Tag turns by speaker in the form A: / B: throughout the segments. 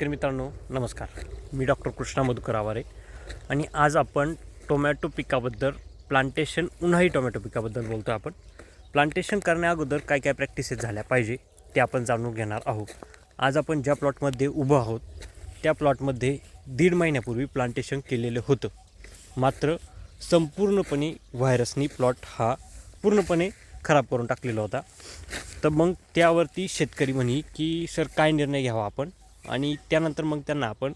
A: तर मित्रांनो नमस्कार. मी डॉक्टर कृष्णा मधुकर आवारे. आणि आज आपण टोमॅटो पिकाबद्दल प्लांटेशन उन्हाळी टोमॅटो पिकाबद्दल बोलतो आपण. प्लांटेशन करण्याअगोदर काय काय प्रॅक्टिसेस झाल्या पाहिजे ते आपण जाणून घेणार आहोत. आज आपण ज्या प्लॉटमध्ये उभं आहोत त्या प्लॉटमध्ये दीड महिन्यापूर्वी प्लांटेशन केलेलं होतं. मात्र संपूर्णपणे व्हायरसनी प्लॉट हा पूर्णपणे खराब करून टाकलेला होता. तर मग त्यावरती शेतकरी म्हणे की सर काय निर्णय घ्यावा आपण? आणि त्यानंतर मग त्यांना आपण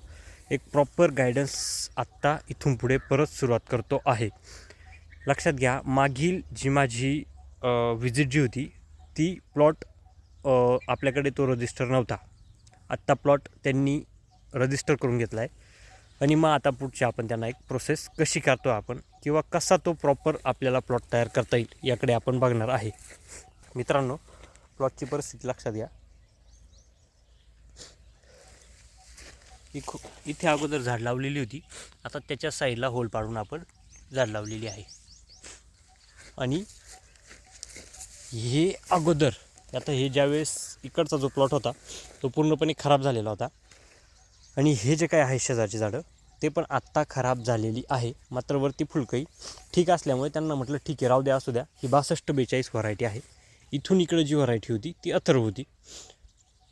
A: एक प्रॉपर गायडन्स आत्ता इथून पुढे परत सुरुवात करतो आहे. लक्षात घ्या मागील जी माझी व्हिजिट जी होती ती प्लॉट आपल्याकडे तो रजिस्टर नव्हता. आत्ता प्लॉट त्यांनी रजिस्टर करून घेतला आहे आणि मग आता पुढची आपण त्यांना एक प्रोसेस कशी करतो आपण किंवा कसा तो प्रॉपर आपल्याला प्लॉट तयार करता येईल याकडे आपण बघणार आहे. मित्रांनो प्लॉटची परिस्थिती लक्षात घ्या. ही खू इथे अगोदर झाड लावलेली होती. आता त्याच्या साईडला होल पाडून आपण झाड लावलेली आहे. आणि हे अगोदर आता हे ज्यावेळेस इकडचा जो प्लॉट होता तो पूर्णपणे खराब झालेला होता. आणि हे जे काय आहे शेजारची झाडं ते पण आत्ता खराब झालेली आहे. मात्र वरती फुलकई ठीक असल्यामुळे त्यांना म्हटलं ठीक आहे राहू द्या असू द्या. ही बासष्ट बेचाळीस व्हरायटी आहे. इथून इकडं जी व्हरायटी होती ती अथर्व होती.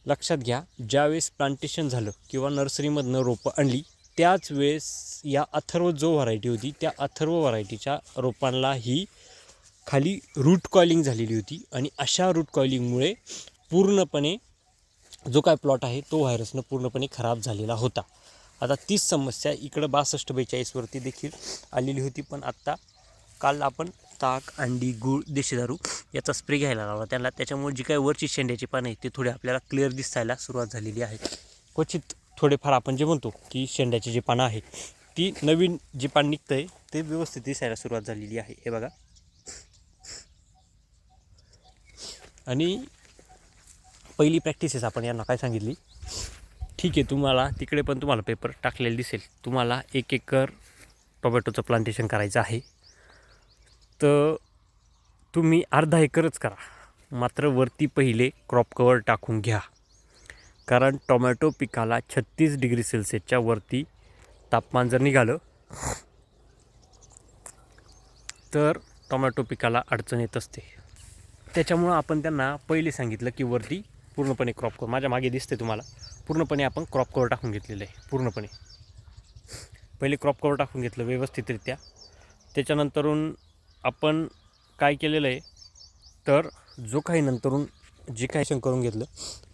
A: लक्षात घ्या ज्यावेळेस प्लांटेशन झालं किंवा नर्सरीमधनं रोपं आणली त्याच वेळेस या अथर्व जो व्हरायटी होती त्या अथर्व व्हरायटीच्या रोपांना ही खाली रूट कॉइलिंग झालेली होती. आणि अशा रूट कॉइलिंगमुळे पूर्णपणे जो काय प्लॉट आहे तो व्हायरसनं पूर्णपणे खराब झालेला होता. आता तीच समस्या इकडं बासष्ट बेचाळीसवरती देखील आलेली होती पण आत्ता काल आपण ताक अंडी गूळ देशी दारू याचा स्प्रे घ्यायला लावला त्याला त्याच्यामुळे जी काही वरची शेंड्याची पानं आहेत ते थोडे आपल्याला क्लिअर दिसायला सुरुवात झालेली आहे. क्वचित थोडेफार आपण जे म्हणतो की शेंड्याची जी पानं आहे ती नवीन जी पान निघतं आहे ते व्यवस्थित दिसायला सुरुवात झालेली आहे. हे बघा. आणि पहिली प्रॅक्टिसेस आपण यांना काय सांगितली? ठीक आहे तुम्हाला तिकडे पण तुम्हाला पेपर टाकलेले दिसेल. तुम्हाला एक एकर टोमॅटोचं प्लांटेशन करायचं आहे. तर तुम्ही अर्धा एकरच करा. मात्र वरती पहिले क्रॉप कवर टाकून घ्या. कारण टोमॅटो पिकाला छत्तीस डिग्री सेल्सिअसच्या वरती तापमान जर निघालं तर टोमॅटो पिकाला अडचण येत असते. त्याच्यामुळं आपण त्यांना पहिले सांगितलं की वरती पूर्णपणे क्रॉप कवर माझ्या मागे दिसते तुम्हाला पूर्णपणे आपण क्रॉप कवर टाकून घेतलेलं आहे पूर्णपणे. पहिले क्रॉप कवर टाकून घेतलं व्यवस्थितरित्या. त्याच्यानंतरून आपण काय केलेलं आहे तर जो काही नंतरून जे काही शन करून घेतलं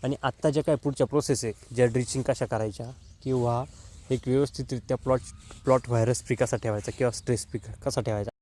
A: आणि आत्ता ज्या काय पुढच्या प्रोसेस आहे ज्या ड्रिचिंग कशा करायच्या किंवा एक व्यवस्थितरित्या प्लॉट प्लॉट व्हायरस फ्री कसा ठेवायचा किंवा स्ट्रेस फ्री कसा ठेवायचा